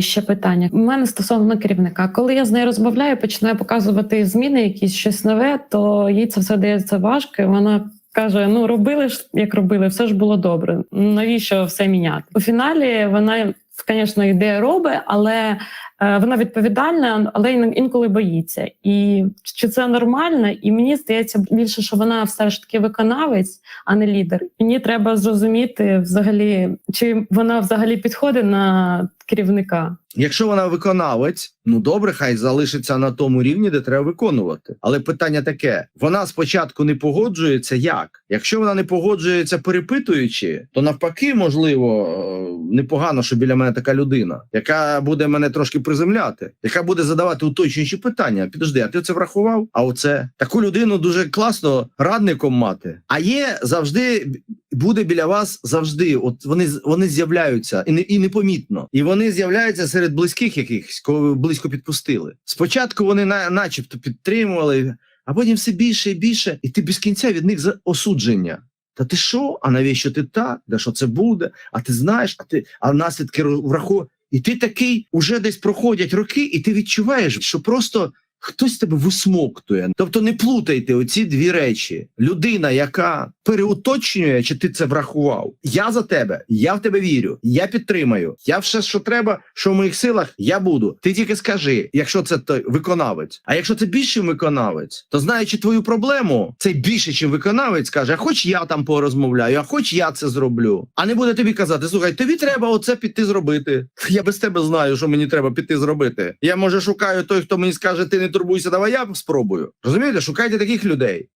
Ще питання. У мене стосовно керівника. Коли я з нею розмовляю, починаю показувати зміни, якісь щось нове, то їй це все дається важко. і Вона каже: Ну робили ж як робили, все ж було добре. Навіщо все міняти? У фіналі вона, звісно, йде робить, але е, вона відповідальна, але ін- інколи боїться. І чи це нормально? І мені здається більше, що вона все ж таки виконавець, а не лідер. Мені треба зрозуміти взагалі, чи вона взагалі підходить на керівника. Якщо вона виконавець, ну добре, хай залишиться на тому рівні, де треба виконувати. Але питання таке: вона спочатку не погоджується. Як? Якщо вона не погоджується, перепитуючи, то навпаки, можливо, е, непогано, що біля мене така людина, яка буде мене трошки приземляти, яка буде задавати уточнюючі питання. Підожди, а ти це врахував? А оце таку людину дуже класно радником мати. А є завжди буде біля вас завжди. От вони вони з'являються і не і непомітно. І вони з'являються серед близьких якихось, кого ви близько підпустили. Спочатку вони на, начебто підтримували, а потім все більше і більше, і ти без кінця від них за осудження. Та ти що? А навіщо ти так? Да що це буде? А ти знаєш, а ти а наслідки враховує. І ти такий уже десь проходять роки, і ти відчуваєш, що просто хтось тебе висмоктує. Тобто не плутайте оці дві речі. Людина, яка переуточнює, чи ти це врахував. Я за тебе, я в тебе вірю, я підтримаю. Я все, що треба, що в моїх силах, я буду. Ти тільки скажи, якщо це той виконавець. А якщо це більше виконавець, то знаючи твою проблему, цей більше, ніж виконавець каже: а хоч я там порозмовляю, а хоч я це зроблю. А не буде тобі казати: слухай, тобі треба оце піти зробити. Я без тебе знаю, що мені треба піти зробити. Я може шукаю той, хто мені скаже, ти турбуйся, давай я спробую. Розумієте, шукайте таких людей.